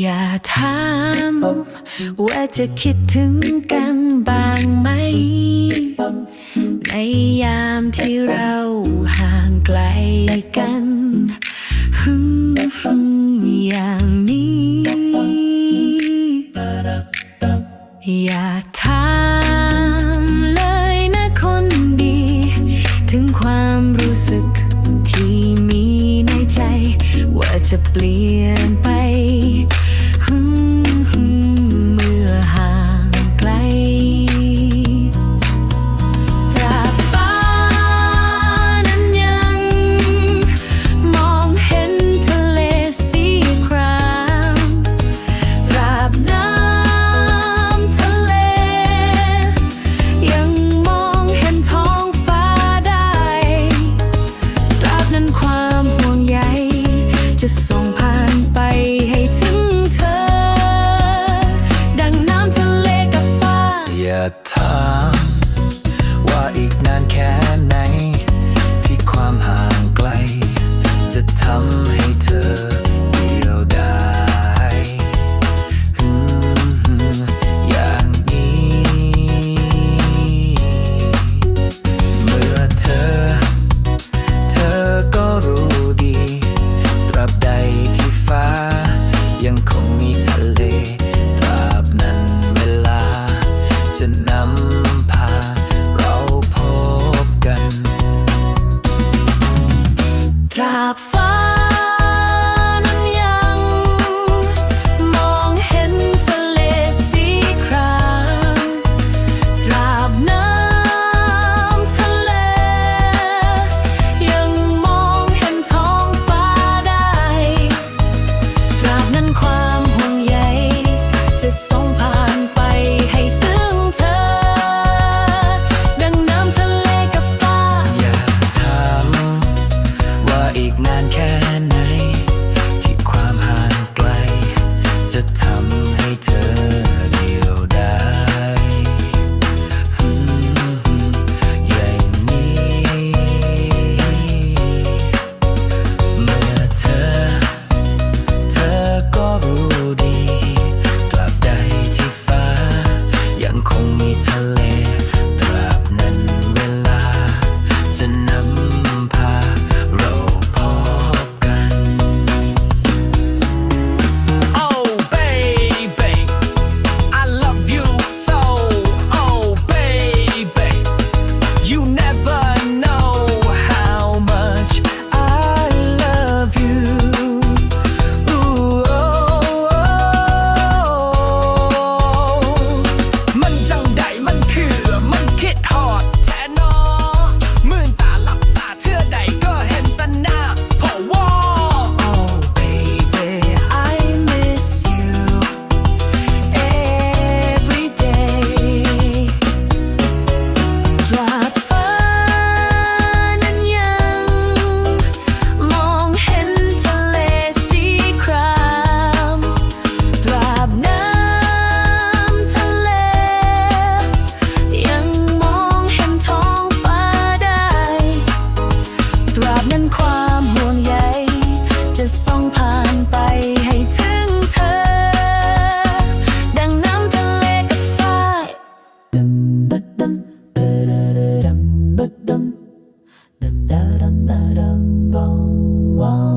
อย่าถามว่าจะคิดถึงกันบ้างไหม ในยามที่เราห่างไกลึกที่มีในใจ ว่าจะเปลี่ยนไป ถามว่าอีกนานแค่ไหน ที่ความห่างไกล จะทำให้เธอ stop haters. Dum, da, dum, da, dum, bum, bum.